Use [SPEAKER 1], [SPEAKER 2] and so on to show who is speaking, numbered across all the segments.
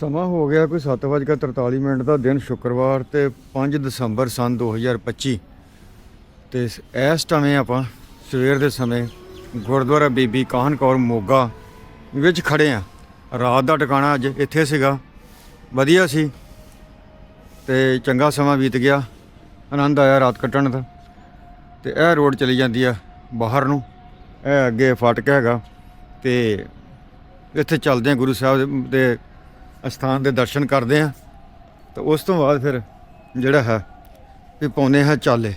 [SPEAKER 1] ਸਮਾਂ ਹੋ ਗਿਆ ਕੋਈ 7:43 ਮਿੰਟ ਦਾ ਦਿਨ ਸ਼ੁੱਕਰਵਾਰ ਤੇ 5 ਦਸੰਬਰ ਸਨ 2025 ਤੇ ਇਸ- ਇਸ ਟਾਈਮ ਆਪਾਂ ਸਵੇਰ ਦੇ ਸਮੇਂ ਗੁਰਦੁਆਰਾ ਬੀਬੀ ਕਾਹਨ ਕੌਰ ਮੋਗਾ ਵਿੱਚ ਖੜੇ ਆ। ਰਾਤ ਦਾ ਟਿਕਾਣਾ ਅੱਜ ਇੱਥੇ ਸੀਗਾ। ਵਧੀਆ ਸੀ। ਤੇ ਚੰਗਾ ਸਮਾਂ ਬੀਤ ਗਿਆ। ਆਨੰਦ ਆਇਆ ਰਾਤ ਕੱਟਣ ਦਾ। ਤੇ ਇਹ ਰੋਡ ਚਲੀ ਜਾਂਦੀ ਆ ਬਾਹਰ ਨੂੰ। ਇਹ ਅੱਗੇ ਫਾਟਕ ਹੈਗਾ। ਤੇ ਇੱਥੇ ਚੱਲਦੇ ਆ ਗੁਰੂ ਸਾਹਿਬ ਦੇ ਅਸਥਾਨ ਦੇ ਦਰਸ਼ਨ ਕਰਦੇ ਆ ਤੇ ਉਸ ਤੋਂ ਬਾਅਦ ਫਿਰ ਜਿਹੜਾ ਹੈ ਵੀ ਪਾਉਂਦੇ ਹਾਂ ਚਾਲੇ।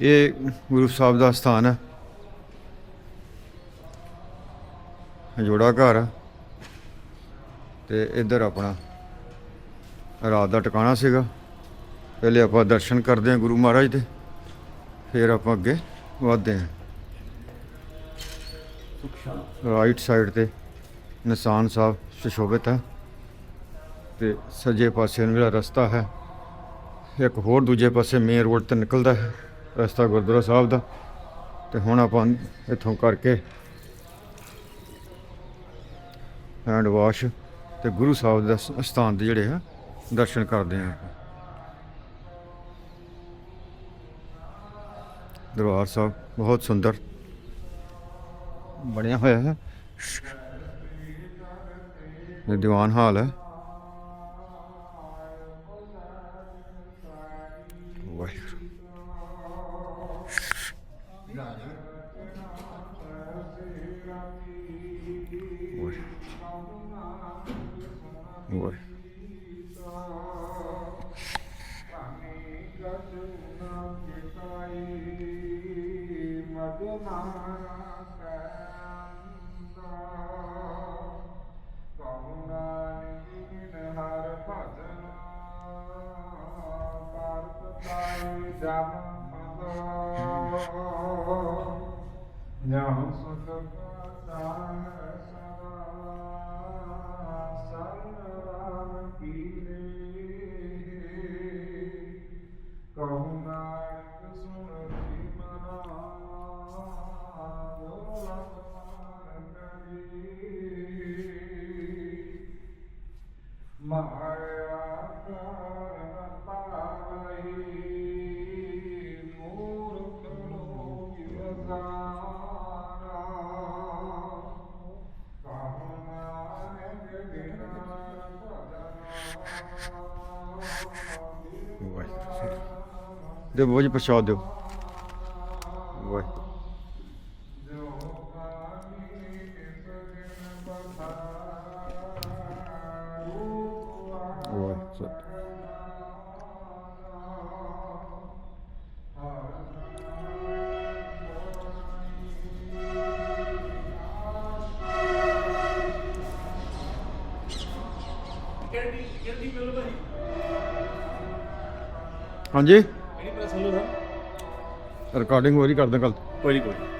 [SPEAKER 1] ਇਹ ਗੁਰੂ ਸਾਹਿਬ ਦਾ ਸਥਾਨ ਹੈ। ਜੋੜਾ ਘਰ। ਤੇ ਇੱਧਰ ਆਪਣਾ ਰਾਤ ਦਾ ਟਿਕਾਣਾ ਸੀਗਾ। ਪਹਿਲੇ ਆਪਾਂ ਦਰਸ਼ਨ ਕਰਦੇ ਹਾਂ ਗੁਰੂ ਮਹਾਰਾਜ ਦੇ। ਫਿਰ ਆਪਾਂ ਅੱਗੇ ਵਧਦੇ ਹਾਂ। ਰਾਈਟ ਸਾਈਡ ਤੇ। ਨਿਸ਼ਾਨ ਸਾਹਿਬ ਸੁਸ਼ੋਭਿਤ ਹੈ ਤੇ ਸੱਜੇ ਪਾਸੇ ਨੂੰ ਜਿਹੜਾ ਰਸਤਾ ਹੈ, ਇੱਕ ਹੋਰ ਦੂਜੇ ਪਾਸੇ ਮੇਨ ਰੋਡ ਤੇ ਨਿਕਲਦਾ ਹੈ, ਰਸਤਾ ਗੁਰਦੁਆਰਾ ਸਾਹਿਬ ਦਾ। ਤੇ ਹੁਣ ਆਪਾਂ ਇੱਥੋਂ ਕਰਕੇ ਹੈਂਡ ਵਾਸ਼ ਤੇ ਗੁਰੂ ਸਾਹਿਬ ਦੇ ਸ- ਸਥਾਨ ਦੇ ਜਿਹੜੇ ਆ, ਦਰਸ਼ਨ ਕਰਦੇ ਹਾਂ ਦਰਬਾਰ ਸਾਹਿਬ ਬਹੁਤ ਸੁੰਦਰ ਬਣਿਆ ਹੋਇਆ ਹੈ। ਇਹ ਦੀਵਾਨ ਹਾਲ ਹੈ ਵਾਹਿਗੁਰੂ ਵਾਹਿਗੁਰੂ ਦੇ ਬੋਝ ਪਛਾੜ ਦਿਓ ਵਾਹਿਗੁਰੂ ਹਾਂਜੀ ਰਿਕਾਰਡਿੰਗ ਹੋ ਰਹੀ ਕਰਦੇ ਕੱਲ
[SPEAKER 2] ਕੋਈ ਨਹੀਂ ਕੋਈ ਨੀ।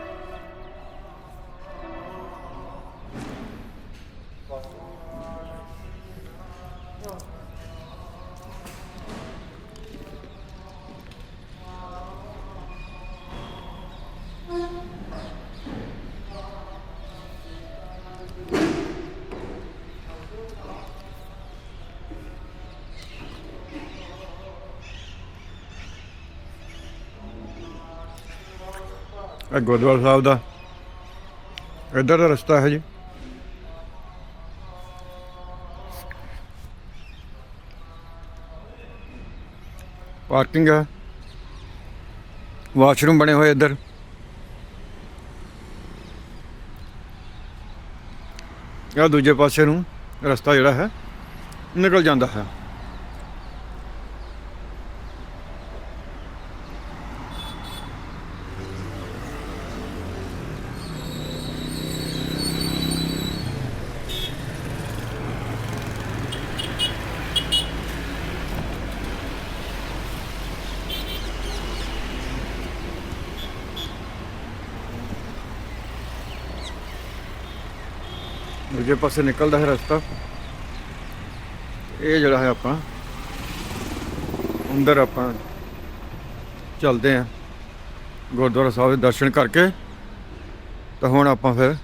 [SPEAKER 1] ਇਹ ਗੁਰਦੁਆਰਾ ਸਾਹਿਬ ਦਾ ਇੱਧਰ ਦਾ ਰਸਤਾ ਹੈ ਜੀ। ਪਾਰਕਿੰਗ ਹੈ। ਵਾਸ਼ਰੂਮ ਬਣੇ ਹੋਏ ਇੱਧਰ। ਇਹ ਦੂਜੇ ਪਾਸੇ ਨੂੰ ਰਸਤਾ ਜਿਹੜਾ ਹੈ, ਨਿਕਲ ਜਾਂਦਾ ਹੈ। ਦੂਜੇ ਪਾਸੇ ਨਿਕਲਦਾ ਹੈ ਰਸਤਾ। ਇਹ ਜਿਹੜਾ ਹੈ ਆਪਾਂ, ਅੰਦਰ ਆਪਾਂ ਚੱਲਦੇ ਆਂ ਗੁਰਦੁਆਰਾ ਸਾਹਿਬ ਦੇ ਦਰਸ਼ਨ ਕਰਕੇ ਤਾਂ ਹੁਣ ਆਪਾਂ ਫਿਰ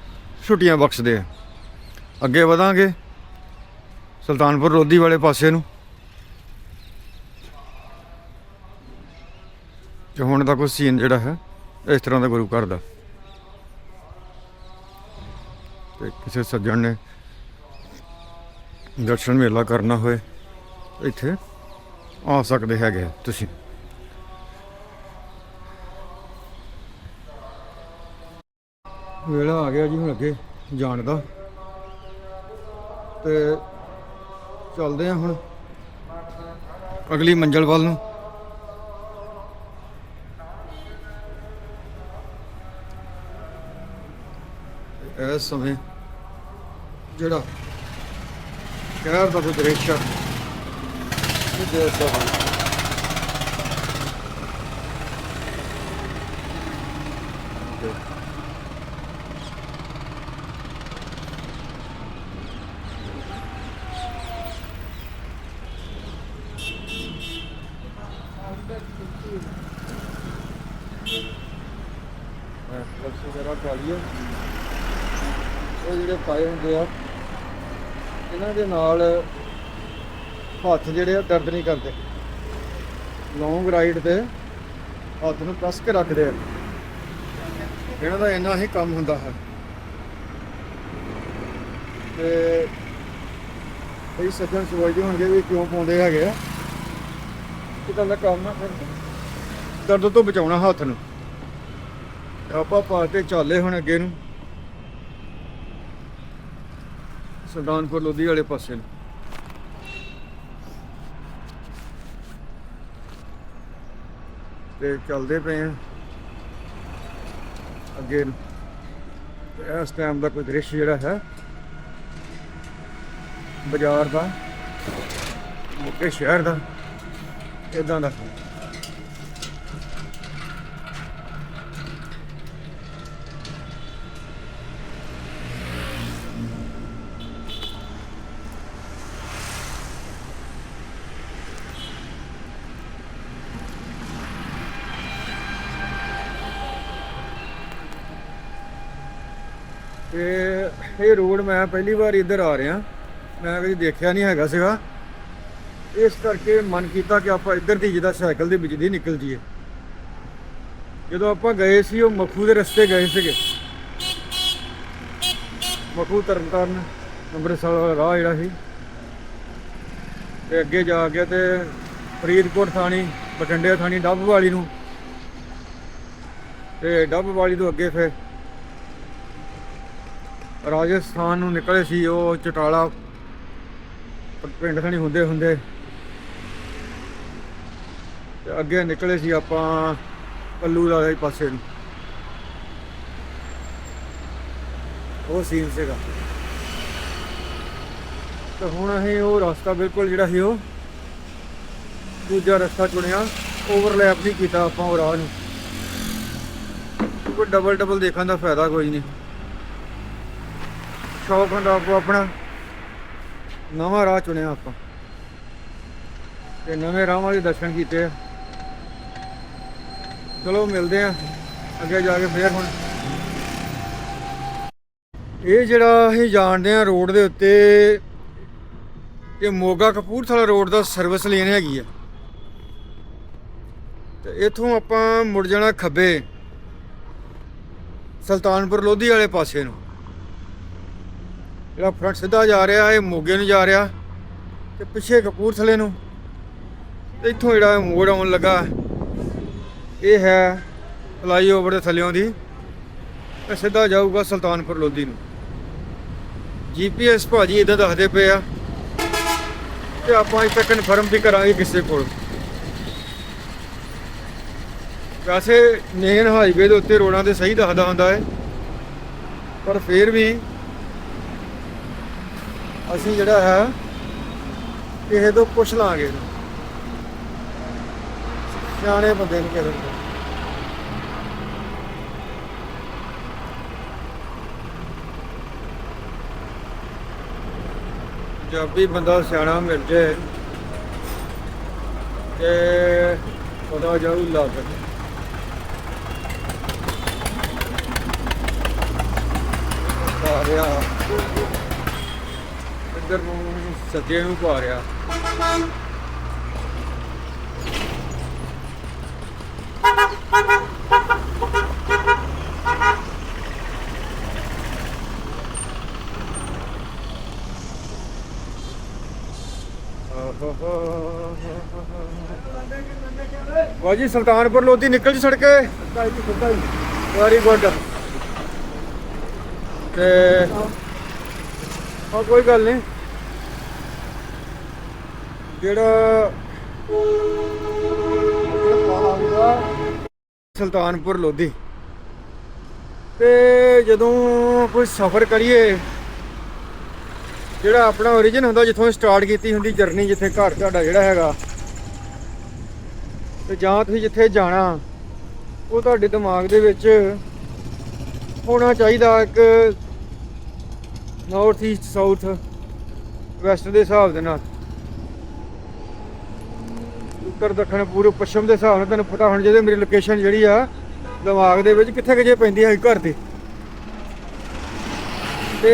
[SPEAKER 1] ਛੁੱਟੀਆਂ ਬਖਸ਼ਦੇ ਆਂ ਅੱਗੇ ਵਧਾਂਗੇ ਸੁਲਤਾਨਪੁਰ ਲੋਧੀ ਵਾਲੇ ਪਾਸੇ ਨੂੰ। ਤੇ ਹੁਣ ਦਾ ਕੋਈ ਸੀਨ ਜਿਹੜਾ ਹੈ ਇਸ ਤਰ੍ਹਾਂ ਦਾ ਗੁਰੂ ਘਰ ਦਾ। ਤੇ ਕਿਸੇ ਸੱਜਣ ਨੇ ਦਰਸ਼ਨ ਮੇਲਾ ਕਰਨਾ ਹੋਏ, ਇੱਥੇ ਆ ਸਕਦੇ ਹੈਗੇ ਤੁਸੀਂ। ਵੇਲਾ ਆ ਗਿਆ ਜੀ ਹੁਣ ਅੱਗੇ ਜਾਣ ਦਾ। ਤੇ ਚੱਲਦੇ ਆ ਹੁਣ ਅਗਲੀ ਮੰਜ਼ਲ ਵੱਲ ਨੂੰ। ਇਸ ਸਮੇਂ ਜਿਹੜਾ ਸ਼ਹਿਰ ਦਾ ਕੋਈ ਦ੍ਰਿਸ਼ ਆ ਇਹ ਦੇਖ ਸਕਦੇ ਹੋ। ਤੇ ਫਲੈਕਸ ਵਗੈਰਾ ਪਾ ਲਈਏ ਇਹ ਜਿਹੜੇ ਪਾਏ ਹੁੰਦੇ ਆ, ਇਹਨਾਂ ਦੇ ਨਾਲ ਹੱਥ ਜਿਹੜੇ ਆ ਦਰਦ ਨਹੀਂ ਕਰਦੇ। ਲੌਂਗ ਰਾਈਡ ਤੇ ਹੱਥ ਨੂੰ ਕੱਸ ਕੇ ਰੱਖਦੇ ਆ। ਇਹਨਾਂ ਦਾ ਇੰਨਾ ਹੀ ਕੰਮ ਹੁੰਦਾ ਹੈ। ਤੇ ਇਹ ਸੱਜਣ ਸੋਚਦੇ ਹੋਣਗੇ ਵੀ ਕਿਉਂ ਪਾਉਂਦੇ ਹੈਗੇ ਆ। ਕਿਦਾਂ ਦਾ ਕੰਮ ਆ ਫਿਰ। ਦਰਦ ਤੋਂ ਬਚਾਉਣਾ ਹੱਥ ਨੂੰ। ਆਪਾਂ ਪਾ ਕੇ ਚੱਲੇ ਹੁਣ ਅੱਗੇ ਨੂੰ। ਸੁਲਤਾਨਪੁਰ ਲੋਧੀ ਵਾਲੇ ਪਾਸੇ ਨੂੰ। ਤੇ ਚੱਲਦੇ ਪਏ ਆ। ਅੱਗੇ ਇਸ ਟਾਈਮ ਦਾ ਕੋਈ ਦ੍ਰਿਸ਼ ਜਿਹੜਾ ਹੈ, ਬਾਜ਼ਾਰ ਦਾ ਮੁੱਕੇ ਸ਼ਹਿਰ ਦਾ ਇਦਾਂ ਦਾ। ਤੇ ਇਹ ਰੋਡ ਮੈਂ ਪਹਿਲੀ ਵਾਰ ਇੱਧਰ ਆ ਰਿਹਾ। ਮੈਂ ਕਦੀ ਦੇਖਿਆ ਨਹੀਂ ਹੈਗਾ ਸੀਗਾ। ਇਸ ਕਰਕੇ ਮਨ ਕੀਤਾ ਕਿ ਆਪਾਂ ਇੱਧਰ ਦੀ ਜਿਹਦਾ ਸਾਈਕਲ ਦੇ ਵਿੱਚ ਦੀ ਨਿਕਲ ਜੀਏ ਜਦੋਂ ਆਪਾਂ ਗਏ ਸੀ, ਉਹ ਮਖੂ ਦੇ ਰਸਤੇ ਗਏ ਸੀਗੇ। ਮਖੂ ਤਰਨਤਾਰਨ, ਅੰਮ੍ਰਿਤਸਰ ਵਾਲਾ ਰਾਹ ਜਿਹੜਾ ਸੀ। ਤੇ ਅੱਗੇ ਜਾ ਕੇ ਤੇ ਫਰੀਦਕੋਟ ਥਾਣੀ, ਬਠਿੰਡੇ ਥਾਣੀ, ਡੱਬ ਵਾਲੀ ਨੂੰ। ਤੇ ਡੱਬ ਵਾਲੀ ਤੋਂ ਅੱਗੇ ਫਿਰ ਰਾਜਸਥਾਨ ਨੂੰ ਨਿਕਲੇ ਸੀ, ਉਹ ਚਟਾਲਾ ਪਿੰਡ ਥਣੀ ਹੁੰਦੇ ਹੁੰਦੇ। ਤੇ ਅੱਗੇ ਨਿਕਲੇ ਸੀ ਆਪਾਂ ਪੱਲੂ ਵਾਲੇ ਪਾਸੇ ਨੂੰ। ਉਹ ਸੀਨ ਸੀਗਾ। ਤੇ ਹੁਣ ਅਸੀਂ ਉਹ ਰਸਤਾ ਬਿਲਕੁਲ ਜਿਹੜਾ ਸੀ ਉਹ ਦੂਜਾ ਰਸਤਾ ਚੁਣਿਆ ਓਵਰਲੈਪ ਨਹੀਂ ਕੀਤਾ ਆਪਾਂ ਉਹ ਰਾਹ ਨੂੰ। ਕੋਈ ਡਬਲ ਡਬਲ ਦੇਖਣ ਦਾ ਫਾਇਦਾ ਕੋਈ ਨਹੀਂ। ਸ਼ੌਕ ਹੁੰਦਾ ਆਪੋ ਆਪਣਾ। ਨਵਾਂ ਰਾਹ ਚੁਣਿਆ ਆਪਾਂ। ਤੇ ਨਵੇਂ ਰਾਹਾਂ ਦੇ ਦਰਸ਼ਨ ਕੀਤੇ। ਆ ਚਲੋ ਮਿਲਦੇ ਆ ਅੱਗੇ ਜਾ ਕੇ ਫੇਰ ਹੁਣ। ਇਹ ਜਿਹੜਾ ਅਸੀਂ ਜਾਣਦੇ ਆ ਰੋਡ ਦੇ ਉੱਤੇ, ਇਹ ਮੋਗਾ ਕਪੂਰਥਲਾ ਰੋਡ ਦਾ ਸਰਵਿਸ ਲੇਨ ਹੈਗੀ ਆ। ਤੇ ਇਥੋਂ ਆਪਾਂ ਮੁੜ ਜਾਣਾ ਖੱਬੇ, ਸੁਲਤਾਨਪੁਰ ਲੋਧੀ ਵਾਲੇ ਪਾਸੇ ਨੂੰ। ਜਿਹੜਾ ਫਰੰਟ ਸਿੱਧਾ ਜਾ ਰਿਹਾ, ਇਹ ਮੋਗੇ ਨੂੰ ਜਾ ਰਿਹਾ ਤੇ ਪਿੱਛੇ ਕਪੂਰਥਲੇ ਨੂੰ। ਇੱਥੋਂ ਜਿਹੜਾ ਮੋੜ ਆਉਣ ਲੱਗਾ, ਇਹ ਹੈ ਫਲਾਈਓਵਰ ਦੇ ਥੱਲਿਓਂ ਦੀ। ਇਹ ਸਿੱਧਾ ਜਾਊਗਾ ਸੁਲਤਾਨਪੁਰ ਲੋਧੀ ਨੂੰ। ਜੀਪੀਐਸ ਭਾਜੀ ਇਦਾਂ ਦੱਸਦੇ ਪਏ ਆ ਤੇ ਆਪਾਂ ਇੱਥੇ ਕਨਫਰਮ ਵੀ ਕਰਾਂਗੇ ਕਿਸੇ ਕੋਲ। ਵੈਸੇ ਮੇਨ ਹਾਈਵੇ ਦੇ ਉੱਤੇ ਰੋਡਾਂ ਤੇ ਸਹੀ ਦੱਸਦਾ ਹੁੰਦਾ ਹੈ, ਪਰ ਫਿਰ ਵੀ ਅਸੀਂ ਜਿਹੜਾ ਹੈ, ਕਿਸੇ ਤੋਂ ਪੁੱਛ ਲਾਂਗੇ ਸਿਆਣੇ ਬੰਦੇ ਨੂੰ ਕਿਸੇ ਤੋਂ। ਜਦ ਬੰਦਾ ਸਿਆਣਾ ਮਿਲ ਜੇ, ਤੇ ਪਤਾ ਜਾਊ ਲੱਗ ਸਾਰਿਆ ਇੱਧਰ ਨੂੰ ਸੱਜੇ ਨੂੰ ਪਾ ਰਿਹਾ। ਵਾਜੀ ਸੁਲਤਾਨਪੁਰ ਲੋਧੀ ਨਿਕਲ ਜੀ ਸੜਕ। Very good. ਤੇ ਆ ਕੋਈ ਗੱਲ ਨਹੀਂ। ਜਿਹੜਾ ਸੁਲਤਾਨਪੁਰ ਲੋਧੀ ਤੇ ਜਦੋਂ ਕੋਈ ਸਫ਼ਰ ਕਰੀਏ, ਜਿਹੜਾ ਆਪਣਾ origin ਹੁੰਦਾ, ਜਿੱਥੋਂ ਸਟਾਰਟ ਕੀਤੀ ਹੁੰਦੀ ਜਰਨੀ ਜਿੱਥੇ ਘਰ ਤੁਹਾਡਾ ਜਿਹੜਾ ਹੈਗਾ, ਤੇ ਜਾਂ ਤੁਸੀਂ ਜਿੱਥੇ ਜਾਣਾ, ਉਹ ਤੁਹਾਡੇ ਦਿਮਾਗ ਦੇ ਵਿੱਚ ਹੋਣਾ ਚਾਹੀਦਾ ਇੱਕ ਨਾਰਥ ਈਸਟ ਸਾਊਥ ਵੈਸਟ ਦੇ ਹਿਸਾਬ ਦੇ ਨਾਲ। ਉੱਤਰ ਦੱਖਣ ਪੂਰਬ ਪੱਛਮ ਦੇ ਹਿਸਾਬ ਨਾਲ ਤੁਹਾਨੂੰ ਪਤਾ ਹੋਣਾ ਚਾਹੀਦਾ ਮੇਰੀ ਲੋਕੇਸ਼ਨ ਜਿਹੜੀ ਆ, ਦਿਮਾਗ ਦੇ ਵਿੱਚ ਕਿੱਥੇ ਕਿਜੇ ਪੈਂਦੀ ਹੈ ਘਰ ਦੇ। ਤੇ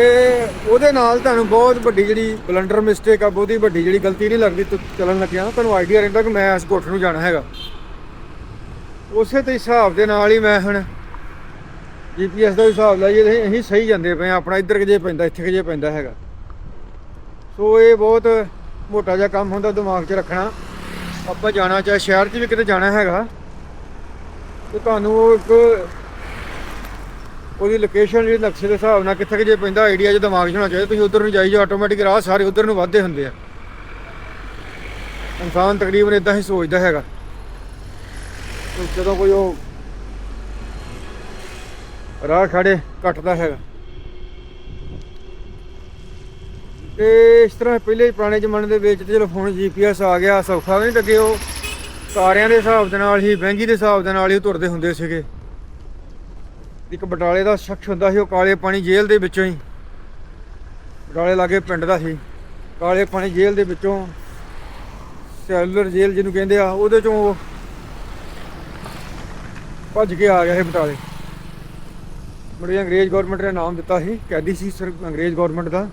[SPEAKER 1] ਉਹਦੇ ਨਾਲ ਤੁਹਾਨੂੰ ਬਹੁਤ ਵੱਡੀ ਜਿਹੜੀ ਬਲੰਡਰ ਮਿਸਟੇਕ ਆ, ਬਹੁਤੀ ਵੱਡੀ ਜਿਹੜੀ ਗਲਤੀ ਨਹੀਂ ਲੱਗਦੀ ਚੱਲਣ ਲੱਗਿਆ ਤੁਹਾਨੂੰ ਆਈਡੀਆ ਰਹਿੰਦਾ ਕਿ ਮੈਂ ਇਸ ਕੋਠ ਨੂੰ ਜਾਣਾ ਹੈਗਾ। ਉਸੇ ਤੇ ਹਿਸਾਬ ਦੇ ਨਾਲ ਹੀ ਮੈਂ ਹੁਣ ਜੀਪੀਐਸ ਦਾ ਵੀ ਹਿਸਾਬ ਲਾਈਏ ਤੇ ਅਸੀਂ ਸਹੀ ਜਾਂਦੇ ਪਏ ਹਾਂ। ਆਪਣਾ ਇੱਧਰ ਕਿਜੇ ਪੈਂਦਾ, ਇੱਥੇ ਕਿਜੇ ਪੈਂਦਾ ਹੈਗਾ। ਸੋ ਇਹ ਬਹੁਤ ਮੋਟਾ ਜਿਹਾ ਕੰਮ ਹੁੰਦਾ ਦਿਮਾਗ 'ਚ ਰੱਖਣਾ। ਆਪਾਂ ਜਾਣਾ ਚਾਹੇ ਸ਼ਹਿਰ 'ਚ ਵੀ ਕਿਤੇ ਜਾਣਾ ਹੈਗਾ, ਤੇ ਤੁਹਾਨੂੰ ਉਹ ਇੱਕ ਉਹਦੀ ਲੋਕੇਸ਼ਨ ਜਿਹੜੀ ਨਕਸ਼ੇ ਦੇ ਹਿਸਾਬ ਨਾਲ ਕਿੱਥੇ ਕਿ ਜੇ ਪੈਂਦਾ ਆਈਡੀਆ ਜੇ ਦਿਮਾਗ 'ਚ ਹੋਣਾ ਚਾਹੀਦਾ, ਤੁਸੀਂ ਉਧਰ ਨੂੰ ਜਾਈ ਜਾਓ ਆਟੋਮੈਟਿਕ ਰਾਹ ਸਾਰੇ ਉਧਰ ਨੂੰ ਵੱਧਦੇ ਹੁੰਦੇ ਆ। ਇਨਸਾਨ ਤਕਰੀਬਨ ਇਦਾਂ ਹੀ ਸੋਚਦਾ ਹੈਗਾ। ਜਦੋਂ ਕੋਈ ਉਹ ਰਾਹ ਖੜੇ ਕੱਟਦਾ ਹੈਗਾ। ਤੇ ਇਸ ਤਰ੍ਹਾਂ ਪਹਿਲੇ ਪੁਰਾਣੇ ਜ਼ਮਾਨੇ ਦੇ ਵਿੱਚ ਤੇ ਚਲੋ ਹੁਣ ਜੀਪੀਐਸ ਆ ਗਿਆ, ਸੌਖਾ ਵੀ ਨਹੀਂ ਲੱਗੇ ਉਹ। ਤਾਰਿਆਂ ਦੇ ਹਿਸਾਬ ਦੇ ਨਾਲ ਹੀ, ਬੈਂਗੀ ਦੇ ਹਿਸਾਬ ਦੇ ਨਾਲ ਹੀ ਤੁਰਦੇ ਹੁੰਦੇ ਸੀਗੇ। ਇੱਕ ਬਟਾਲੇ ਦਾ ਸ਼ਖਸ ਹੁੰਦਾ ਸੀ, ਉਹ ਕਾਲੇ ਪਾਣੀ ਜੇਲ੍ਹ ਦੇ ਵਿੱਚੋਂ ਹੀ। ਬਟਾਲੇ ਲਾਗੇ ਪਿੰਡ ਦਾ ਸੀ। ਕਾਲੇ ਪਾਣੀ ਜੇਲ੍ਹ ਦੇ ਵਿੱਚੋਂ, ਸੈਲੂਲਰ ਜੇਲ੍ਹ ਜਿਹਨੂੰ ਕਹਿੰਦੇ ਆ, ਉਹਦੇ ਚੋਂ ਉਹ ਭੱਜ ਕੇ ਆ ਗਿਆ ਸੀ ਬਟਾਲੇ। ਮੁੜੇ ਅੰਗਰੇਜ਼ ਗਵਰਨਮੈਂਟ ਨੇ ਨਾਮ ਦਿੱਤਾ ਸੀ, ਕੈਦੀ ਸੀ ਸਰ, ਅੰਗਰੇਜ਼ ਗਵਰਨਮੈਂਟ ਦਾ।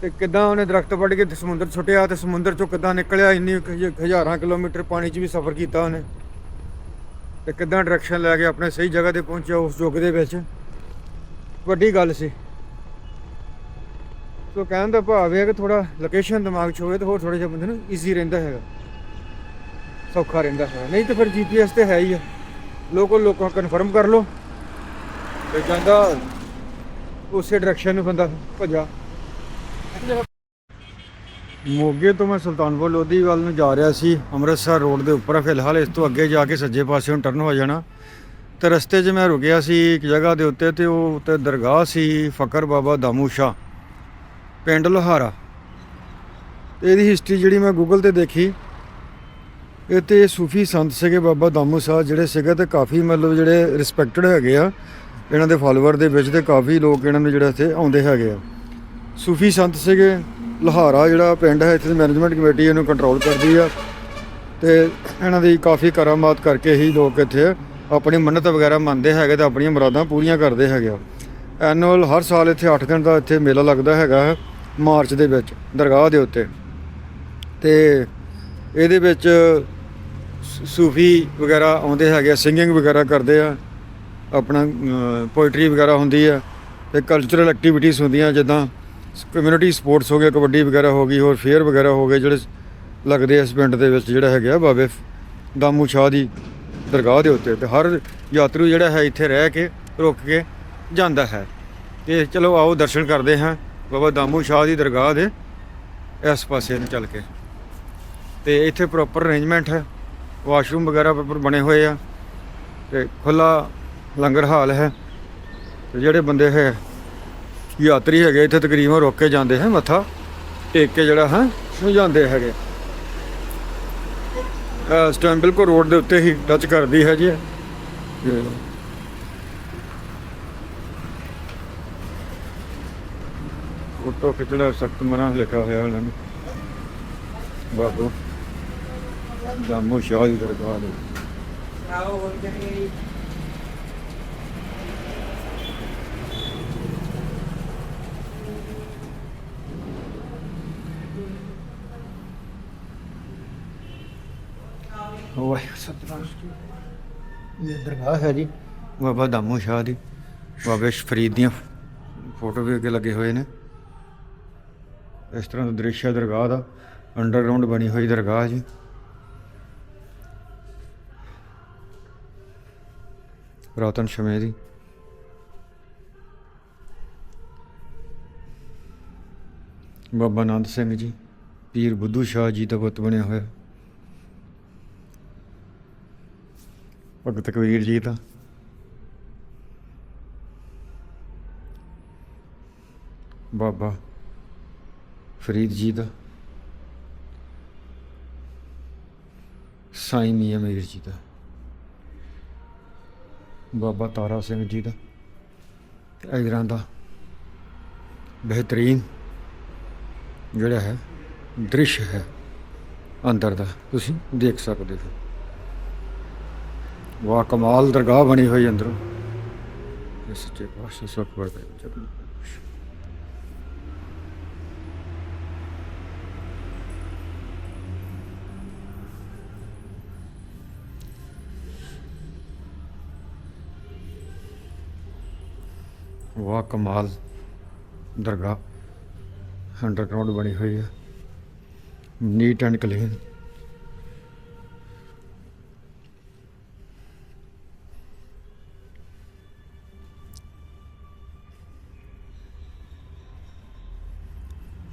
[SPEAKER 1] ਤੇ ਕਿੱਦਾਂ ਉਹਨੇ ਦਰਖਤ ਵੱਢ ਕੇ ਸਮੁੰਦਰ ਸੁੱਟਿਆ ਤੇ ਸਮੁੰਦਰ ਚੋਂ ਕਿੱਦਾਂ ਨਿਕਲਿਆ? ਇੰਨੀ ਕੁ ਹਜ਼ਾਰਾਂ ਕਿਲੋਮੀਟਰ ਪਾਣੀ 'ਚ ਵੀ ਸਫ਼ਰ ਕੀਤਾ ਉਹਨੇ। ਤੇ ਕਿੱਦਾਂ ਡਾਇਰੈਕਸ਼ਨ ਲੈ ਕੇ ਆਪਣੇ ਸਹੀ ਜਗ੍ਹਾ ਤੇ ਪਹੁੰਚਿਆ ਉਸ ਯੁੱਗ ਦੇ ਵਿੱਚ? ਵੱਡੀ ਗੱਲ ਸੀ। ਸੋ ਕਹਿਣ ਦਾ ਭਾਵ ਇਹ ਹੈ ਕਿ ਥੋੜਾ ਲੋਕੇਸ਼ਨ ਦਿਮਾਗ 'ਚ ਹੋਵੇ ਤਾਂ ਹੋਰ ਥੋੜਾ ਜਿਹਾ ਬੰਦੇ ਨੂੰ ਈਜ਼ੀ ਰਹਿੰਦਾ ਹੈਗਾ। ਸੌਖਾ ਰਹਿੰਦਾ ਹੈ ਨਹੀਂ ਤਾਂ ਫਿਰ ਜੀਪੀਐਸ ਤੇ ਹੈ ਹੀ ਆ। ਲੋਕਲ ਲੋਕਾਂ ਕਨਫਰਮ ਕਰ ਲਓ। ਤੇ ਜਾਂਦਾ ਉਸੇ ਡਾਇਰੈਕਸ਼ਨ ਨੂੰ ਬੰਦਾ ਭੱਜਾ। ਮੋਗੇ ਤੋਂ ਮੈਂ ਸੁਲਤਾਨਪੁਰ ਲੋਧੀ ਵੱਲ ਨੂੰ ਜਾ ਰਿਹਾ ਸੀ। ਅੰਮ੍ਰਿਤਸਰ ਰੋਡ ਦੇ ਉੱਪਰ ਫਿਲਹਾਲ ਇਸ ਤੋਂ ਅੱਗੇ ਜਾ ਕੇ ਸੱਜੇ ਪਾਸੇ ਨੂੰ ਟਰਨ ਹੋ ਜਾਣਾ। ਤੇ ਰਸਤੇ 'ਚ ਮੈਂ ਰੁਕਿਆ ਸੀ ਇੱਕ ਜਗ੍ਹਾ ਦੇ ਉੱਤੇ ਤੇ ਉਹ ਉੱਤੇ ਦਰਗਾਹ ਸੀ ਫਕਰ ਬਾਬਾ ਦਾਮੂ ਸ਼ਾਹ, ਪਿੰਡ ਲੋਹਾਰਾ। ਤੇ ਇਹਦੀ ਹਿਸਟਰੀ ਜਿਹੜੀ ਮੈਂ ਗੂਗਲ ਤੇ ਦੇਖੀ, ਇਹ ਤੇ ਸੂਫੀ ਸੰਤ ਸੀਗੇ ਬਾਬਾ ਦਾਮੂ ਸ਼ਾਹ, ਜਿਹੜੇ ਸੀਗੇ ਤੇ ਕਾਫੀ ਮਤਲਬ ਜਿਹੜੇ ਰਿਸਪੈਕਟਡ ਹੈਗੇ ਆ। ਇਹਨਾਂ ਦੇ ਫਾਲੋਅਰ ਦੇ ਵਿੱਚ ਤੇ ਕਾਫੀ ਲੋਕ ਇਹਨਾਂ ਨੂੰ ਜਿਹੜਾ ਇੱਥੇ ਆਉਂਦੇ ਹੈਗੇ ਆ। ਸੂਫੀ ਸੰਤ ਸੀਗੇ ਲੋਹਾਰਾ ਜਿਹੜਾ ਪਿੰਡ ਹੈ ਇੱਥੇ ਦੀ ਮੈਨੇਜਮੈਂਟ ਕਮੇਟੀ ਇਹਨੂੰ ਕੰਟਰੋਲ ਕਰਦੀ ਆ ਤੇ ਇਹਨਾਂ ਦੀ ਕਾਫੀ ਕਰਾਮਾਤ ਕਰਕੇ ਹੀ ਲੋਕ ਇੱਥੇ ਆਪਣੀ ਮੰਨਤ ਵਗੈਰਾ ਮੰਨਦੇ ਹੈਗੇ ਤੇ ਆਪਣੀਆਂ ਮੁਰਾਦਾਂ ਪੂਰੀਆਂ ਕਰਦੇ ਹੈਗੇ ਆ। ਐਨੂਅਲ ਹਰ ਸਾਲ ਇੱਥੇ 8 ਦਿਨ ਦਾ ਇੱਥੇ ਮੇਲਾ ਲੱਗਦਾ ਹੈਗਾ ਹੈ, ਮਾਰਚ ਦੇ ਵਿੱਚ ਦਰਗਾਹ ਦੇ ਉੱਤੇ। ਤੇ ਇਹਦੇ ਵਿੱਚ ਸੂਫੀ ਵਗੈਰਾ ਆਉਂਦੇ ਹੈਗੇ ਆ ਸਿੰਗਿੰਗ ਵਗੈਰਾ ਕਰਦੇ ਆ ਆਪਣਾ ਪੋਇਟਰੀ ਵਗੈਰਾ ਹੁੰਦੀ ਆ ਤੇ ਕਲਚਰਲ ਐਕਟੀਵਿਟੀਜ਼ ਹੁੰਦੀਆਂ ਜਿੱਦਾਂ ਕਮਿਊਨਿਟੀ ਸਪੋਰਟਸ ਹੋ ਗਿਆ ਕਬੱਡੀ ਵਗੈਰਾ ਹੋ ਗਈ, ਹੋਰ ਫੇਅਰ ਵਗੈਰਾ ਹੋ ਗਏ ਜਿਹੜੇ ਲੱਗਦੇ ਇਸ ਪਿੰਡ ਦੇ ਵਿੱਚ ਜਿਹੜਾ ਹੈਗਾ ਬਾਬੇ ਦਾਮੂ ਸ਼ਾਹ ਦੀ ਦਰਗਾਹ ਦੇ ਉੱਤੇ ਤੇ ਹਰ ਯਾਤਰੀ ਜਿਹੜਾ ਹੈ ਇੱਥੇ ਰਹਿ ਕੇ, ਰੁਕ ਕੇ ਜਾਂਦਾ ਹੈ। ਤੇ ਚਲੋ ਆਓ ਦਰਸ਼ਨ ਕਰਦੇ ਹਾਂ ਬਾਬਾ ਦਾਮੂ ਸ਼ਾਹ ਦੀ ਦਰਗਾਹ ਦੇ ਇਸ ਪਾਸੇ ਨੂੰ ਚੱਲ ਕੇ। ਤੇ ਇੱਥੇ ਪ੍ਰੋਪਰ ਅਰੇਂਜਮੈਂਟ ਹੈ। ਵਾਸ਼ਰੂਮ ਵਗੈਰਾ ਪ੍ਰੋਪਰ ਬਣੇ ਹੋਏ ਆ। ਤੇ ਖੁੱਲਾ ਲੰਗਰ ਹਾਲ ਹੈ। ਤੇ ਜਿਹੜੇ ਬੰਦੇ ਹੈ ਯਾਤਰੀ ਹੈਗੇ, ਇੱਥੇ ਤਕਰੀਬਨ ਰੁਕ ਕੇ ਜਾਂਦੇ ਹੈ ਮੱਥਾ ਟੇਕ ਕੇ ਜਿਹੜਾ ਹੈ ਨੂੰ ਜਾਂਦੇ ਹੈਗੇ। ਇਸ ਟਾਈਮ ਬਿਲਕੁਲ ਰੋਡ ਦੇ ਉੱਤੇ ਹੀ ਟੱਚ ਕਰਦੀ ਹੈ। ਜੀ ਫੋਟੋ ਖਿੱਚਣਾ ਸਖਤ ਮਨਾ ਲਿਖਿਆ ਹੋਇਆ ਉਹਨਾਂ ਨੇ। ਬਾਬੂ ਦਾਮੂ ਸ਼ਾਹ ਦੀ ਦਰਗਾਹ ਦੇ ਵਾਹਿਗੁਰੂ ਸਤਿਨਾਮ
[SPEAKER 3] ਇਹ ਦਰਗਾਹ ਹੈ ਜੀ।
[SPEAKER 1] ਬਾਬਾ ਦਾਮੂ ਸ਼ਾਹ ਦੀ ਬਾਬੇ ਫਰੀਦ ਦੀਆਂ ਫੋਟੋ ਵੀ ਅੱਗੇ ਲੱਗੇ ਹੋਏ ਨੇ। ਇਸ ਤਰ੍ਹਾਂ ਦਾ ਦ੍ਰਿਸ਼ ਹੈ ਦਰਗਾਹ ਦਾ ਅੰਡਰਗਰਾਉਂਡ ਬਣੀ ਹੋਈ ਦਰਗਾਹ ਜੀ। ਪੁਰਾਤਨ ਸਮੇਂ ਦੀ। ਬਾਬਾ ਆਨੰਦ ਸਿੰਘ ਜੀ ਪੀਰ ਬੁੱਧੂ ਸ਼ਾਹ ਜੀ ਦਾ ਬੁੱਤ ਬਣਿਆ ਹੋਇਆ। ਭਗਤ ਕਬੀਰ ਜੀ ਦਾ। ਬਾਬਾ ਫਰੀਦ ਜੀ ਦਾ। ਸਾਈਂ ਮੀਆਂ ਮੀਰ ਜੀ ਦਾ। ਬਾਬਾ ਤਾਰਾ ਸਿੰਘ ਜੀ ਦਾ। ਤੇ ਦਾ ਬਿਹਤਰੀਨ ਜਿਹੜਾ ਹੈ, ਦ੍ਰਿਸ਼ ਹੈ ਅੰਦਰ ਦਾ। ਤੁਸੀਂ ਦੇਖ ਸਕਦੇ ਹੋ। ਵਾਹ ਕਮਾਲ ਦਰਗਾਹ ਬਣੀ ਹੋਈ ਅੰਦਰੋਂ। ਇਹ ਸੱਚੇ ਪਾਤਸ਼ਾਹ ਸਤਿਗੁਰ ਦੇ ਜਪੀ ਵਾਹ ਕਮਾਲ ਦਰਗਾਹ ਅੰਡਰਗਰਾਉਂਡ ਬਣੀ ਹੋਈ ਹੈ। ਨੀਟ ਐਂਡ ਕਲੀਨ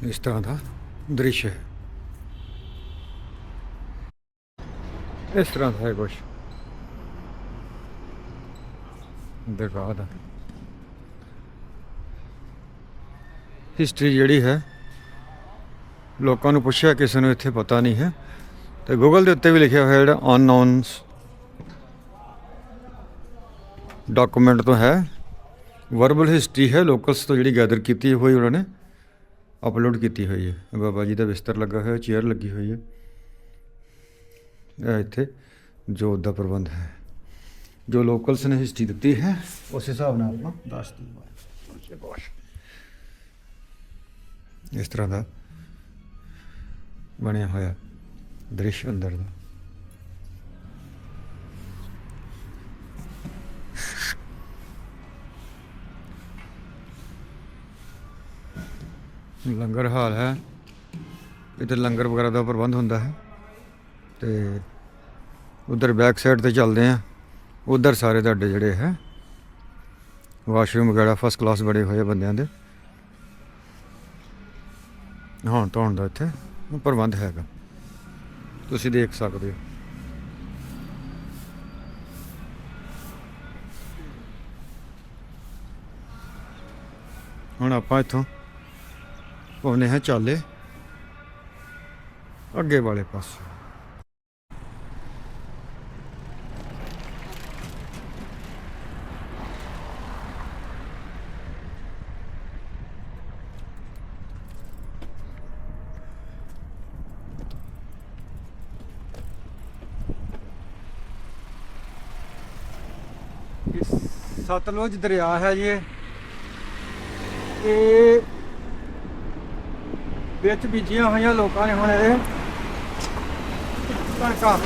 [SPEAKER 1] ਇਸ ਤਰ੍ਹਾਂ ਦਾ ਦ੍ਰਿਸ਼ ਹੈ। ਇਸ ਤਰ੍ਹਾਂ ਦਾ ਹੈ ਕੁਛ। ਦਰਗਾਹ ਦਾ। ਹਿਸਟਰੀ ਜਿਹੜੀ ਹੈ, ਲੋਕਾਂ ਨੂੰ ਪੁੱਛਿਆ, ਕਿਸੇ ਨੂੰ ਇੱਥੇ ਪਤਾ ਨਹੀਂ ਹੈ। ਤੇ ਗੂਗਲ ਦੇ ਉੱਤੇ ਵੀ ਲਿਖਿਆ ਹੋਇਆ ਜਿਹੜਾ ਅਨਨੋਨਸ ਡਾਕੂਮੈਂਟ ਤੋਂ ਹੈ। ਵਰਬਲ ਹਿਸਟਰੀ ਹੈ ਲੋਕਲਸ ਤੋਂ ਜਿਹੜੀ ਗੈਦਰ ਕੀਤੀ ਹੋਈ ਉਹਨਾਂ ਨੇ। ਅਪਲੋਡ ਕੀਤੀ ਹੋਈ ਹੈ। ਬਾਬਾ ਜੀ ਦਾ ਬਿਸਤਰ ਲੱਗਾ ਹੋਇਆ ਚੇਅਰ ਲੱਗੀ ਹੋਈ ਹੈ। ਇਹ ਇੱਥੇ ਜੋਤ ਦਾ ਪ੍ਰਬੰਧ ਹੈ। ਜੋ ਲੋਕਲਸ ਨੇ ਹਿਸਟਰੀ ਦਿੱਤੀ ਹੈ, ਉਸ ਹਿਸਾਬ ਨਾਲ ਆਪਾਂ ਦੱਸ ਦੂੰਗਾ ਇਸ ਤਰ੍ਹਾਂ ਦਾ ਬਣਿਆ ਹੋਇਆ ਦ੍ਰਿਸ਼ ਅੰਦਰ ਦਾ। ਲੰਗਰ ਹਾਲ ਹੈ। ਇੱਥੇ ਲੰਗਰ ਵਗੈਰਾ ਦਾ ਪ੍ਰਬੰਧ ਹੁੰਦਾ ਹੈ। ਤੇ ਉਧਰ ਬੈਕ ਸਾਈਡ ਤੇ ਚੱਲਦੇ ਆ ਉਧਰ ਸਾਰੇ ਤੁਹਾਡੇ ਜਿਹੜੇ ਹੈ ਵਾਸ਼ਰੂਮ ਵਗੈਰਾ ਫਸਟ ਕਲਾਸ ਬੜੇ ਹੋਏ ਆ ਬੰਦਿਆਂ ਦੇ। ਹਾਂ, ਧੋਣ ਦਾ ਇੱਥੇ ਪ੍ਰਬੰਧ ਹੈਗਾ। ਤੁਸੀਂ ਦੇਖ ਸਕਦੇ ਹੋ। ਹੁਣ ਆਪਾਂ ਇੱਥੋਂ ਪਾਉਨੇ ਹਾਂ ਚਾਲੇ ਅੱਗੇ ਵਾਲੇ ਪਾਸੇ ਸਤਲੁਜ ਦਰਿਆ ਹੈ ਜੀ ਇਹ। ਵਿੱਚ ਬੀਜੀਆਂ ਹੋਈਆਂ ਲੋਕਾਂ ਨੇ ਹੁਣ ਇਹ ਕਣਕਾਂ।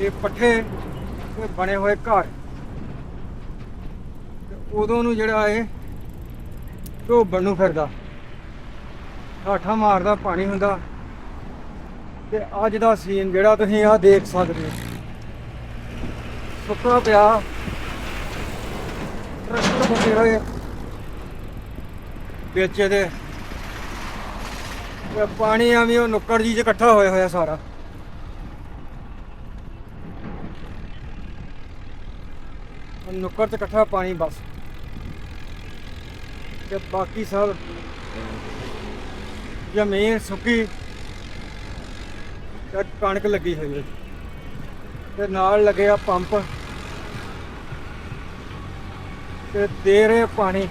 [SPEAKER 1] ਇਹ ਪੱਠੇ ਇਹ ਬਣੇ ਹੋਏ ਘਰ। ਉਦੋਂ ਨੂੰ ਜਿਹੜਾ ਇਹ ਢੋਬਣ ਨੂੰ ਫਿਰਦਾ। ਠਾਠਾ ਮਾਰਦਾ, ਪਾਣੀ ਹੁੰਦਾ। ਤੇ ਅੱਜ ਦਾ ਸੀਨ ਜਿਹੜਾ ਤੁਸੀਂ ਆਹ ਦੇਖ ਸਕਦੇ ਹੋ। ਸੁੱਕਾ ਪਿਆ। ਟਰੈਕਟਰ ਫਸੇ ਵੇਚੇ ਇਹਦੇ ਤੇ ਪਾਣੀ ਆਵੇਂ ਉਹ ਨੁੱਕੜ ਜੀ 'ਚ ਇਕੱਠਾ ਹੋਇਆ ਹੋਇਆ ਸਾਰਾ। ਉਹ ਨੁੱਕੜ 'ਚ ਇਕੱਠਾ ਪਾਣੀ ਬਸ। ਤੇ ਬਾਕੀ ਸਭ ਜ਼ਮੀਨ ਸੁੱਕੀ, ਤੇ ਕਣਕ ਲੱਗੀ ਹੋਈ ਹੈ। ਤੇ ਨਾਲ ਲੱਗਿਆ ਪੰਪ। ਤੇ ਦੇ ਰਹੇ ਪਾਣੀ।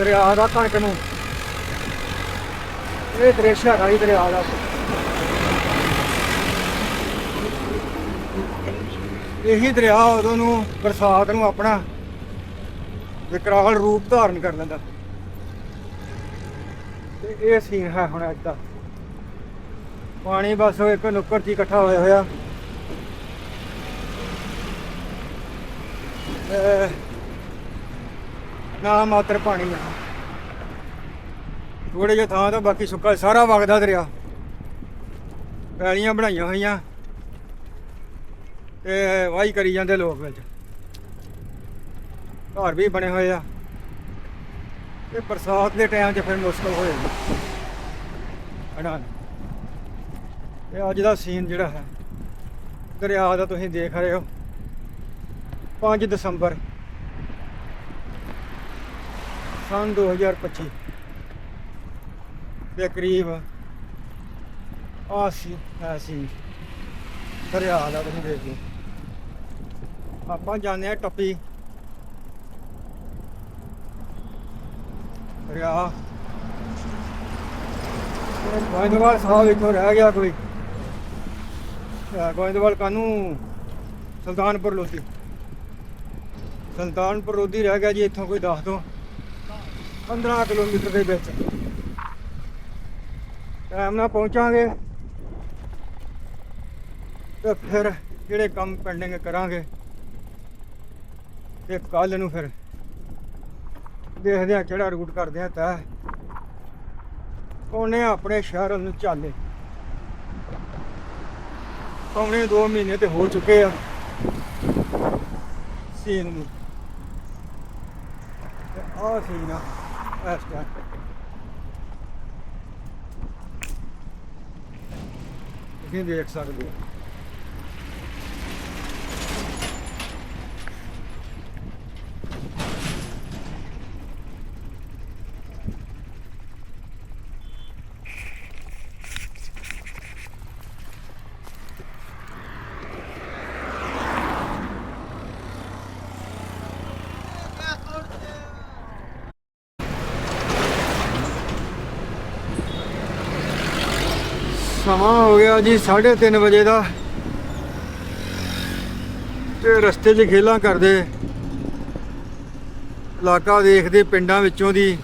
[SPEAKER 1] ਦਰਿਆ ਦਾ ਕਣਕ ਨੂੰ। ਇਹ ਦ੍ਰਿਸ਼ ਹੈਗਾ ਜੀ ਦਰਿਆ ਦਾ। ਇਹੀ ਦਰਿਆ ਉਦੋਂ ਨੂੰ ਬਰਸਾਤ ਨੂੰ ਆਪਣਾ ਵਿਕਰਾਲ ਰੂਪ ਧਾਰਨ ਕਰ ਲੈਂਦਾ। ਤੇ ਇਹ ਸੀਨ ਹੈ ਹੁਣ ਅੱਜ ਦਾ। ਪਾਣੀ ਬਸ ਇੱਕ ਨੁੱਕਰ 'ਚ ਹੀ ਇਕੱਠਾ ਹੋਇਆ ਹੋਇਆ। ਨਾ ਮਾਤਰ ਪਾਣੀ ਆ ਥੋੜੇ ਜਿਹਾ ਥਾਂ ਤਾਂ ਬਾਕੀ ਸੁੱਕਾ ਸਾਰਾ ਵਗਦਾ ਦਰਿਆ। ਪੈਲੀਆਂ ਬਣਾਈਆਂ ਹੋਈਆਂ। ਤੇ ਵਾਹੀ ਕਰੀ ਜਾਂਦੇ ਲੋਕ ਵਿੱਚ। ਘਰ ਵੀ ਬਣੇ ਹੋਏ ਆ। ਤੇ ਬਰਸਾਤ ਦੇ ਟਾਈਮ 'ਚ ਫਿਰ ਮੁਸ਼ਕਲ ਹੋ ਜਾਂਦੀ। ਹਨਾ? ਇਹ ਅੱਜ ਦਾ ਸੀਨ ਜਿਹੜਾ ਹੈ, ਦਰਿਆ ਦਾ ਤੁਸੀਂ ਦੇਖ ਰਹੇ ਹੋ। 5 ਦਸੰਬਰ। ਸੰਨ 2025 ਦੇ ਕਰੀਬ ਆ ਸੀ ਆ ਸੀ ਦਰਿਆ ਦਾ ਤੁਸੀਂ ਦੇਖ ਲਓ। ਆਪਾਂ ਜਾਂਦੇ ਆ ਟੱਪੀ। ਦਰਿਆ। ਗੋਇੰਦਵਾਲ ਸਾਹਿਬ ਇੱਥੋਂ ਰਹਿ ਗਿਆ ਕੋਈ। ਗੋਇੰਦਵਾਲ ਕਾਨੂੰ ਸੁਲਤਾਨਪੁਰ ਲੋਧੀ। ਸੁਲਤਾਨਪੁਰ ਲੋਧੀ ਰਹਿ ਗਿਆ ਜੀ, ਇੱਥੋਂ ਕੋਈ ਦੱਸ ਦੋ 15 ਕਿਲੋਮੀਟਰ ਦੇ ਵਿੱਚ। ਟਾਈਮ ਨਾਲ ਪਹੁੰਚਾਂਗੇ ਤੇ ਫਿਰ ਜਿਹੜੇ ਕੰਮ ਪੈਂਡਿੰਗ ਕਰਾਂਗੇ ਤੇ ਕੱਲ ਨੂੰ ਫਿਰ ਦੇਖਦੇ ਆ ਕਿਹੜਾ ਰੂਟ ਕਰਦੇ ਆ ਤੈਅ ਉਹਨੇ ਆਪਣੇ ਸ਼ਹਿਰ ਨੂੰ ਚਾਲੇ ਪੌਣੇ 2 ਮਹੀਨੇ ਤੇ ਹੋ ਚੁੱਕੇ ਆ ਸੀਨ ਨੂੰ। ਤੇ ਆਹ ਸੀਨ ਆ। ਇਸ ਟਾਈਮ ਤੁਸੀਂ ਦੇਖ ਸਕਦੇ ਹੋ ਸਮਾਂ ਹੋ ਗਿਆ ਜੀ 3:30 ਵਜੇ ਦਾ। ਤੇ ਰਸਤੇ 'ਚ ਖੇਲਾਂ ਕਰਦੇ। ਇਲਾਕਾ ਦੇਖਦੇ ਪਿੰਡਾਂ ਵਿੱਚੋਂ ਦੀ।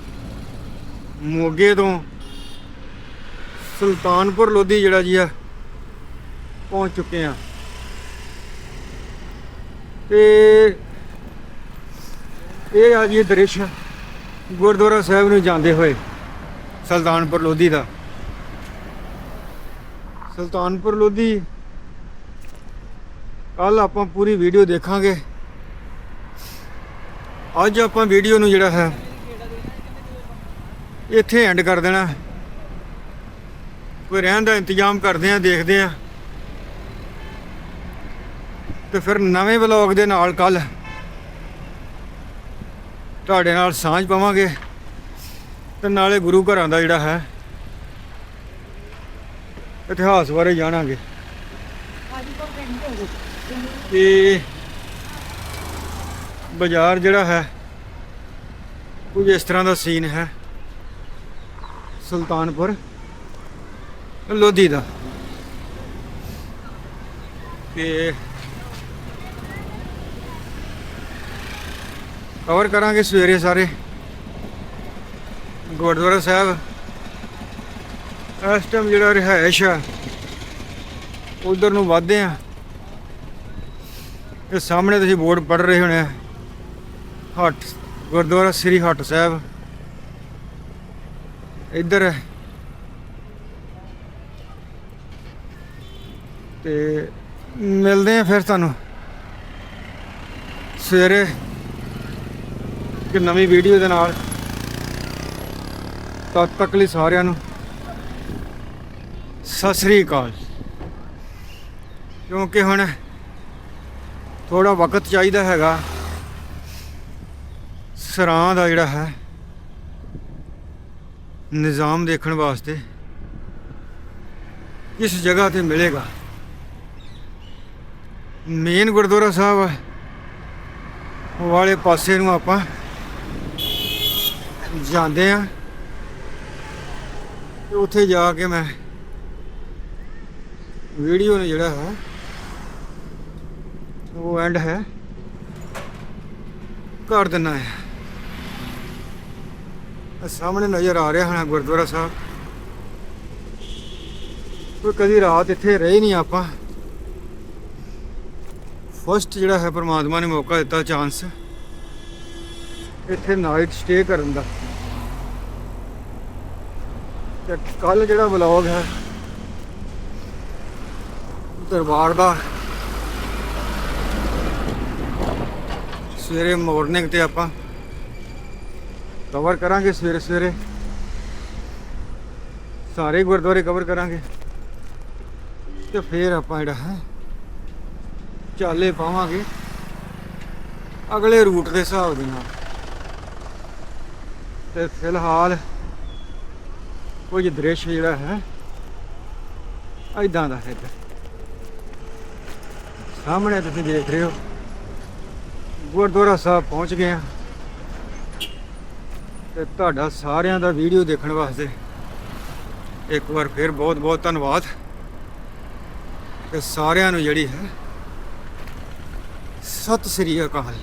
[SPEAKER 1] ਮੋਗੇ ਤੋਂ ਸੁਲਤਾਨਪੁਰ ਲੋਧੀ ਜਿਹੜਾ ਜੀ ਆ, ਪਹੁੰਚ ਚੁੱਕੇ ਆ ਤੇ ਇਹ ਆ ਜੀ ਦ੍ਰਿਸ਼ ਗੁਰਦੁਆਰਾ ਸਾਹਿਬ ਨੂੰ ਜਾਂਦੇ ਹੋਏ, ਸੁਲਤਾਨਪੁਰ ਲੋਧੀ ਦਾ। ਸੁਲਤਾਨਪੁਰ ਲੋਧੀ। ਕੱਲ ਆਪਾਂ ਪੂਰੀ ਵੀਡੀਓ ਦੇਖਾਂਗੇ। ਅੱਜ ਆਪਾਂ ਵੀਡੀਓ ਨੂੰ ਜਿਹੜਾ ਹੈ, ਇੱਥੇ ਐਂਡ ਕਰ ਦੇਣਾ। ਕੋਈ ਰਹਿਣ ਦਾ ਇੰਤਜ਼ਾਮ ਕਰਦੇ ਆ ਦੇਖਦੇ ਆ ਤੇ ਫਿਰ ਨਵੇਂ ਵਲੌਗ ਦੇ ਨਾਲ ਕੱਲ ਤੁਹਾਡੇ ਨਾਲ ਸਾਂਝ ਪਾਵਾਂਗੇ। ਤੇ ਨਾਲੇ ਗੁਰੂ ਘਰਾਂ ਦਾ ਜਿਹੜਾ ਹੈ ਇਤਿਹਾਸ ਬਾਰੇ ਜਾਣਾਂਗੇ। ਕਿ ਬਾਜ਼ਾਰ ਜਿਹੜਾ ਹੈ ਕੁਝ ਇਸ ਤਰ੍ਹਾਂ ਦਾ ਸੀਨ ਹੈ। ਸੁਲਤਾਨਪੁਰ ਲੋਧੀ ਦਾ। ਤੇ ਕਵਰ ਕਰਾਂਗੇ ਸਵੇਰੇ ਸਾਰੇ। ਗੁਰਦੁਆਰਾ ਸਾਹਿਬ ਇਸ ਟਾਈਮ ਜਿਹੜਾ ਰਿਹਾਇਸ਼ ਆ, ਉਧਰ ਨੂੰ ਵਧਦੇ ਆ। ਇਹ ਸਾਹਮਣੇ ਤੁਸੀਂ ਬੋਰਡ ਪੜ ਰਹੇ ਹੋਣੇ ਆ, ਹੱਟ, ਗੁਰਦੁਆਰਾ ਸ੍ਰੀ ਹੱਟ ਸਾਹਿਬ। ਇੱਧਰ ਹੈ। ਤੇ ਮਿਲਦੇ ਆ ਫਿਰ ਤੁਹਾਨੂੰ। ਸਵੇਰੇ ਇੱਕ ਨਵੀਂ ਵੀਡੀਓ ਦੇ ਨਾਲ। ਤਦ ਤੱਕ ਲਈ ਸਾਰਿਆਂ ਨੂੰ। ਸਤਿ ਸ੍ਰੀ ਅਕਾਲ। ਕਿਉਂਕਿ ਹੁਣ ਥੋੜਾ ਵਕਤ ਚਾਹੀਦਾ ਹੈਗਾ। ਸਰਾਂ ਦਾ ਜਿਹੜਾ ਹੈ, ਨਿਜ਼ਾਮ ਦੇਖਣ ਵਾਸਤੇ ਕਿਸ ਜਗ੍ਹਾ ਤੇ ਮਿਲੇਗਾ। ਮੇਨ ਗੁਰਦੁਆਰਾ ਸਾਹਿਬ ਵਾਲੇ ਪਾਸੇ ਨੂੰ ਆਪਾਂ ਜਾਂਦੇ ਆ ਤੇ ਉੱਥੇ ਜਾ ਕੇ ਮੈਂ ਵੀਡੀਓ ਨੇ ਜਿਹੜਾ ਹੈ, ਉਹ ਐਂਡ ਹੈ। ਕਰ ਦਿੰਨਾ ਹੈ। ਸਾਹਮਣੇ ਨਜ਼ਰ ਆ ਰਿਹਾ ਹੈ ਗੁਰਦੁਆਰਾ ਸਾਹਿਬ। ਕੋਈ ਕਦੀ ਰਾਤ ਇੱਥੇ ਰਹੇ ਨਹੀਂ ਆਪਾਂ। ਫਸਟ ਜਿਹੜਾ ਹੈ ਪ੍ਰਮਾਤਮਾ ਨੇ ਮੌਕਾ ਦਿੱਤਾ ਚਾਂਸ ਇੱਥੇ ਨਾਈਟ ਸਟੇ ਕਰਨ ਦਾ। ਤੇ ਕੱਲ ਜਿਹੜਾ ਵਲੌਗ ਹੈ ਦਰਬਾਰ ਦਾ। ਸਵੇਰੇ ਮਾਰਨਿੰਗ ਤੇ ਆਪਾਂ ਕਵਰ ਕਰਾਂਗੇ ਸਵੇਰੇ ਸਵੇਰੇ। ਸਾਰੇ ਗੁਰਦੁਆਰੇ ਕਵਰ ਕਰਾਂਗੇ। ਤੇ ਫਿਰ ਆਪਾਂ ਜਿਹੜਾ ਹੈ, ਚਾਲੇ ਪਾਵਾਂਗੇ। ਅਗਲੇ ਰੂਟ ਦੇ ਹਿਸਾਬ ਦੇ ਨਾਲ। ਤੇ ਫਿਲਹਾਲ ਕੁਝ ਦ੍ਰਿਸ਼ ਜਿਹੜਾ ਹੈ ਐਦਾਂ ਦਾ ਹੈ। ਇੱਧਰ। ਸਾਹਮਣੇ ਤੁਸੀਂ ਦੇਖ ਰਹੇ ਹੋ। ਗੁਰਦੁਆਰਾ ਸਾਹਿਬ ਪਹੁੰਚ ਗਏ ਆ ਤੇ ਤੁਹਾਡਾ ਸਾਰਿਆਂ ਦਾ ਵੀਡੀਓ ਦੇਖਣ ਵਾਸਤੇ ਇੱਕ ਵਾਰ ਫਿਰ ਬਹੁਤ ਬਹੁਤ ਧੰਨਵਾਦ। ਤੇ ਸਾਰਿਆਂ ਨੂੰ ਜਿਹੜੀ ਹੈ, ਸਤਿ ਸ੍ਰੀ ਅਕਾਲ।